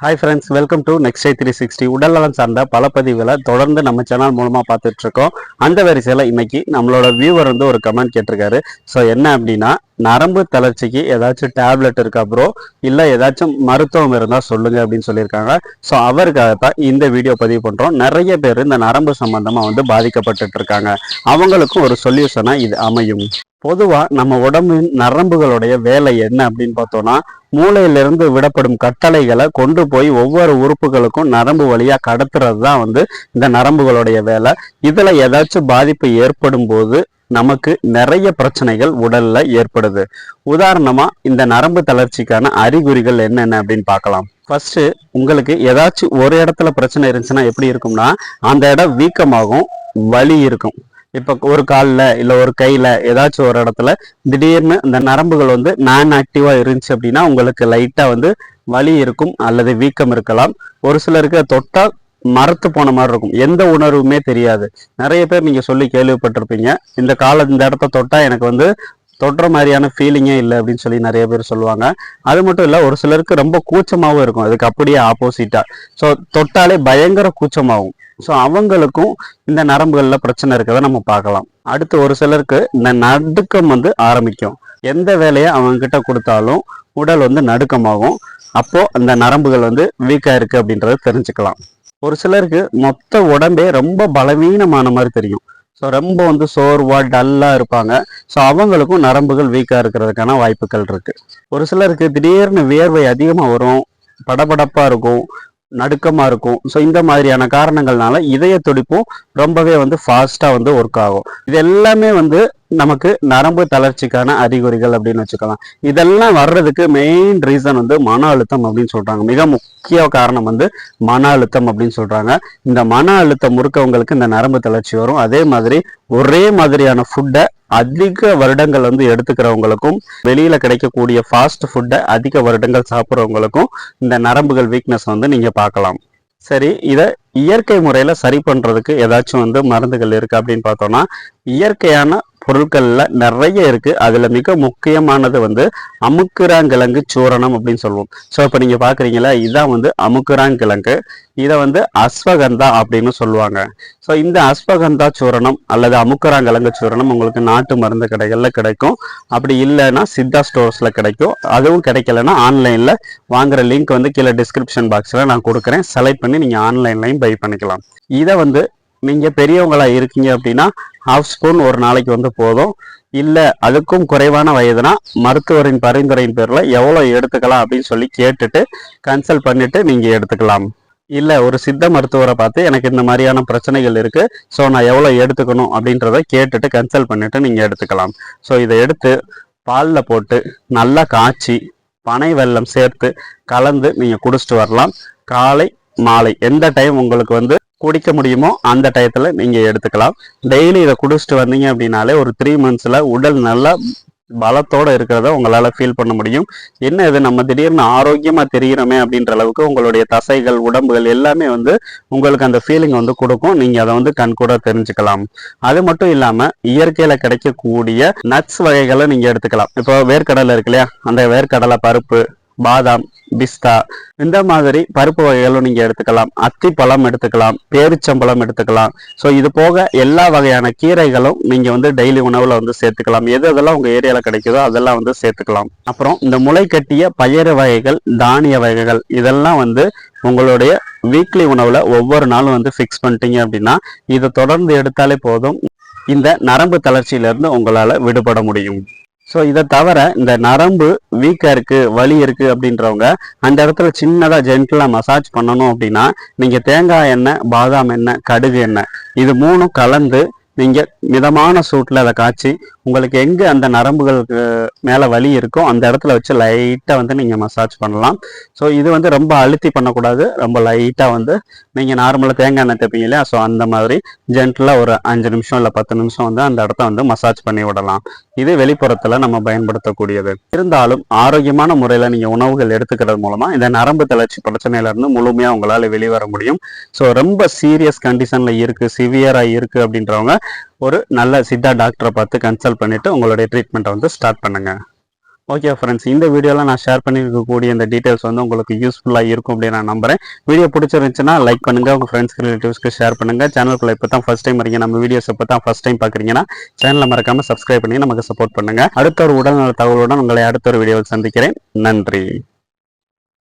Hi friends welcome to next three sixty உடல்நலம் சார்ந்த பல பதிவுகளை தொடர்ந்து நம்ம சேனல் மூலமாக பார்த்துட்டு இருக்கோம் அந்த வரிசையில் இன்னைக்கு நம்மளோட வியூவர் வந்து ஒரு கமெண்ட் கேட்டிருக்காரு. ஸோ என்ன அப்படின்னா நரம்பு தளர்ச்சிக்கு ஏதாச்சும் டேப்லெட் இருக்கா ப்ரோ இல்லை ஏதாச்சும் மருத்துவம் இருந்தால் சொல்லுங்க அப்படின்னு சொல்லியிருக்காங்க. ஸோ அவருக்காக தான் இந்த வீடியோ பதிவு பண்ணுறோம் நிறைய பேர் இந்த நரம்பு சம்பந்தமாக வந்து பாதிக்கப்பட்டுட்டு இருக்காங்க அவங்களுக்கும் ஒரு சொல்யூஷனாக இது அமையும். பொதுவா நம்ம உடம்பின் நரம்புகளுடைய வேலை என்ன அப்படின்னு பார்த்தோம்னா மூளையிலிருந்து விடப்படும் கட்டளைகளை கொண்டு போய் ஒவ்வொரு உறுப்புகளுக்கும் நரம்பு வழியா கடத்துறது தான் வந்து இந்த நரம்புகளுடைய வேலை. இதுல ஏதாச்சும் பாதிப்பு ஏற்படும் போது நமக்கு நிறைய பிரச்சனைகள் உடல்ல ஏற்படுது. உதாரணமா இந்த நரம்பு தளர்ச்சிக்கான அறிகுறிகள் என்னென்ன அப்படின்னு பார்க்கலாம். ஃபர்ஸ்ட் உங்களுக்கு ஏதாச்சும் ஒரு இடத்துல பிரச்சனை இருந்துச்சுன்னா எப்படி இருக்கும்னா அந்த இடம் வீக்கமாகும் வலி இருக்கும். இப்போ ஒரு காலில் இல்லை ஒரு கையில் ஏதாச்சும் ஒரு இடத்துல திடீர்னு இந்த நரம்புகள் வந்து நான் ஆக்டிவாக இருந்துச்சு அப்படின்னா உங்களுக்கு லைட்டாக வந்து வலி இருக்கும் அல்லது வீக்கம் இருக்கலாம். ஒரு சிலருக்கு தொட்டால் மரத்து போன மாதிரி இருக்கும். எந்த உணர்வுமே தெரியாது. நிறைய பேர் நீங்கள் சொல்லி கேள்விப்பட்டிருப்பீங்க. இந்த கால இந்த இடத்த தொட்டால் எனக்கு வந்து தொடுற மாதிரியான ஃபீலிங்கே இல்லை அப்படின்னு சொல்லி நிறைய பேர் சொல்லுவாங்க. அது மட்டும் இல்லை ஒரு சிலருக்கு ரொம்ப கூச்சமாகவும் இருக்கும். அதுக்கு அப்படியே ஆப்போசிட்டாக ஸோ தொட்டாலே பயங்கர கூச்சமாகும். ஸோ அவங்களுக்கும் இந்த நரம்புகளில் பிரச்சனை இருக்கிறத நம்ம பார்க்கலாம். அடுத்து ஒரு சிலருக்கு இந்த நடுக்கம் வந்து ஆரம்பிக்கும். எந்த வேலையை அவங்கக்கிட்ட கொடுத்தாலும் உடல் வந்து நடுக்கமாகும். அப்போது அந்த நரம்புகள் வந்து வீக்காக இருக்குது அப்படின்றத தெரிஞ்சுக்கலாம். ஒரு சிலருக்கு மொத்த உடம்பே ரொம்ப பலவீனமான மாதிரி தெரியும். ஸோ ரொம்ப வந்து சோர்வாக டல்லாக இருப்பாங்க. ஸோ அவங்களுக்கும் நரம்புகள் வீக்காக இருக்கிறதுக்கான வாய்ப்புகள் இருக்குது ஒரு சிலருக்கு திடீர்னு வியர்வை அதிகமாக வரும் படபடப்பாக இருக்கும். நடுக்கமா இருக்கும். ஸோ இந்த மாதிரியான காரணங்கள்னால இதய துடிப்பும் ரொம்பவே வந்து ஃபாஸ்ட்டாக வந்து ஒர்க் ஆகும். இது எல்லாமே வந்து நமக்கு நரம்பு தளர்ச்சிக்கான அறிகுறிகள் அப்படின்னு வச்சுக்கலாம். இதெல்லாம் வர்றதுக்கு மெயின் ரீசன் வந்து மன அழுத்தம் அப்படின்னு சொல்றாங்க. மிக முக்கிய காரணம் வந்து மன அழுத்தம் அப்படின்னு சொல்றாங்க. இந்த மன அழுத்தம் முறுக்கவங்களுக்கு இந்த நரம்பு தளர்ச்சி வரும். அதே மாதிரி ஒரே மாதிரியான ஃபுட்டை அதிக வருடங்கள் வந்து எடுத்துக்கிறவங்களுக்கும் வெளியில கிடைக்கக்கூடிய ஃபாஸ்ட் ஃபுட்டை அதிக வருடங்கள் சாப்பிட்றவங்களுக்கும் இந்த நரம்புகள் வீக்னஸ் வந்து நீங்க பார்க்கலாம். சரி இதை இயற்கை முறையில் சரி பண்றதுக்கு ஏதாச்சும் வந்து மருந்துகள் இருக்கு அப்படின்னு பார்த்தோம்னா இயற்கையான பொருட்கள்ல நிறைய இருக்கு. அதுல மிக முக்கியமானது வந்து அமுக்குராங்கிழங்கு சூரணம் அப்படின்னு சொல்லுவோம். ஸோ இப்போ நீங்க பாக்குறீங்களா? இதான் வந்து அமுக்குராங்கிழங்கு இதை வந்து அஸ்வகந்தா அப்படின்னு சொல்லுவாங்க. ஸோ இந்த அஸ்வகந்தா சூரணம் அல்லது அமுக்குராங்கிழங்கு சூரணம் உங்களுக்கு நாட்டு மருந்து கடைகளில் கிடைக்கும். அப்படி இல்லைன்னா சித்தா ஸ்டோர்ஸில் கிடைக்கும். அதுவும் கிடைக்கலன்னா ஆன்லைனில் வாங்குற லிங்க் வந்து கீழே டிஸ்கிரிப்ஷன் பாக்ஸில் நான் கொடுக்குறேன். செலக்ட் பண்ணி நீங்கள் ஆன்லைன்லையும் பை பண்ணிக்கலாம். இதை வந்து நீங்கள் பெரியவங்களா இருக்கீங்க அப்படின்னா ஹாஃப் ஸ்பூன் ஒரு நாளைக்கு வந்து போதும். இல்லை அதுக்கும் குறைவான வயதுனா மருத்துவரின் பரிந்துரையின் பேரில் எவ்வளோ எடுத்துக்கலாம் அப்படின்னு சொல்லி கேட்டுட்டு கன்சல்ட் பண்ணிவிட்டு நீங்கள் எடுத்துக்கலாம். இல்லை ஒரு சித்த மருத்துவரை பார்த்து எனக்கு இந்த மாதிரியான பிரச்சனைகள் இருக்குது ஸோ நான் எவ்வளோ எடுத்துக்கணும் அப்படின்றத கேட்டுட்டு கன்சல்ட் பண்ணிவிட்டு நீங்கள் எடுத்துக்கலாம். ஸோ இதை எடுத்து பாலில் போட்டு நல்லா காய்ச்சி பனை வெள்ளம் சேர்த்து கலந்து நீங்கள் குடிச்சிட்டு வரலாம். காலை மாலை எந்த டைம் உங்களுக்கு வந்து குடிக்க முடியுமோ அந்த டயத்தில் நீங்கள் எடுத்துக்கலாம். டெய்லி இதை குடிச்சிட்டு வந்தீங்க அப்படின்னாலே ஒரு த்ரீ மந்த்ஸில் உடல் நல்லா பலத்தோடு இருக்கிறத உங்களால் ஃபீல் பண்ண முடியும். என்ன இது? நம்ம திடீர்னு ஆரோக்கியமாக தெரிகிறோமே அப்படின்ற அளவுக்கு உங்களுடைய தசைகள் உடம்புகள் எல்லாமே வந்து உங்களுக்கு அந்த ஃபீலிங் வந்து கொடுக்கும். நீங்கள் அதை வந்து கண் கூட தெரிஞ்சுக்கலாம். அது மட்டும் இல்லாமல் இயற்கையில் கிடைக்கக்கூடிய நட்ஸ் வகைகளை நீங்கள் எடுத்துக்கலாம். இப்போ வேர்க்கடலை இருக்கு இல்லையா? அந்த வேர்க்கடலை பருப்பு பாதாம் பிஸ்தா இந்த மாதிரி பருப்பு வகைகளும் நீங்கள் எடுத்துக்கலாம். அத்திப்பழம் எடுத்துக்கலாம் பேரிச்சம்பழம் எடுத்துக்கலாம். ஸோ இது போக எல்லா வகையான கீரைகளும் நீங்கள் வந்து டெய்லி உணவில் வந்து சேர்த்துக்கலாம். எது எதெல்லாம் உங்கள் ஏரியாவில் கிடைக்குதோ அதெல்லாம் வந்து சேர்த்துக்கலாம். அப்புறம் இந்த முளை கட்டிய பயறு வகைகள் தானிய வகைகள் இதெல்லாம் வந்து உங்களுடைய வீக்லி உணவில் ஒவ்வொரு நாளும் வந்து ஃபிக்ஸ் பண்ணிட்டீங்க அப்படின்னா இதை தொடர்ந்து எடுத்தாலே போதும். இந்த நரம்பு தளர்ச்சியிலிருந்து உங்களால் விடுபட முடியும். ஸோ இதை தவிர இந்த நரம்பு வீக்கா இருக்கு வலி இருக்கு அப்படின்றவங்க அந்த இடத்துல சின்னதா ஜென்டிலாக மசாஜ் பண்ணணும் அப்படின்னா நீங்க தேங்காய் எண்ணெய் பாதாம் எண்ணெய் கடுகு எண்ணெய் இது மூணும் கலந்து நீங்கள் மிதமான சூட்டில் அதை காய்ச்சி உங்களுக்கு எங்கே அந்த நரம்புகளுக்கு மேலே வலி இருக்கோ அந்த இடத்துல வச்சு லைட்டாக வந்து நீங்கள் மசாஜ் பண்ணலாம். ஸோ இது வந்து ரொம்ப அழுத்தி பண்ணக்கூடாது. ரொம்ப லைட்டாக வந்து நீங்கள் நார்மலாக தேங்காய் எண்ணெய் தைப்பீங்க இல்லையா? ஸோ அந்த மாதிரி ஜென்டலாக ஒரு அஞ்சு நிமிஷம் இல்லை பத்து நிமிஷம் வந்து அந்த இடத்த வந்து மசாஜ் பண்ணி விடலாம். இது வெளிப்புறத்தில் நம்ம பயன்படுத்தக்கூடியது. இருந்தாலும் ஆரோக்கியமான முறையில் நீங்கள் உணவுகள் எடுத்துக்கிறது மூலமாக இந்த நரம்பு தளர்ச்சி பிரச்சனையில இருந்து உங்களால் வெளிவர முடியும். ஸோ ரொம்ப சீரியஸ் கண்டிஷனில் இருக்குது சிவியராக இருக்குது அப்படின்றவங்க ஒரு நல்ல சித்தா டாக்டரை பார்த்து கன்சல்ட் பண்ணிட்டு உங்களுடைய ட்ரீட்மெண்ட்டை வந்து ஸ்டார்ட் பண்ணுங்க. ஓகே ஃப்ரெண்ட்ஸ் இந்த வீடியோவில் நான் ஷேர் பண்ணியிருக்கக்கூடிய இந்த டீட்டெயில்ஸ் வந்து உங்களுக்கு யூஸ்ஃபுல்லாக இருக்கும் அப்படின்னு நான் நம்புறேன். வீடியோ பிடிச்சிருந்துச்சுன்னா லைக் பண்ணுங்க உங்கள் ஃப்ரெண்ட்ஸ் ரிலேட்டிவ்ஸ்க்கு ஷேர் பண்ணுங்க. சேனலுக்குள்ள இப்போ தான் ஃபஸ்ட் டைம் வரீங்க நம்ம வீடியோஸ் இப்போ தான் ஃபஸ்ட் டைம் பார்க்குறீங்கன்னா சேனலை மறக்காம சப்ஸ்கிரைப் பண்ணி நமக்கு சப்போர்ட் பண்ணுங்க. அடுத்த ஒரு உடல்நல தகவலுடன் உங்களை அடுத்த ஒரு வீடியோவில் சந்திக்கிறேன். நன்றி.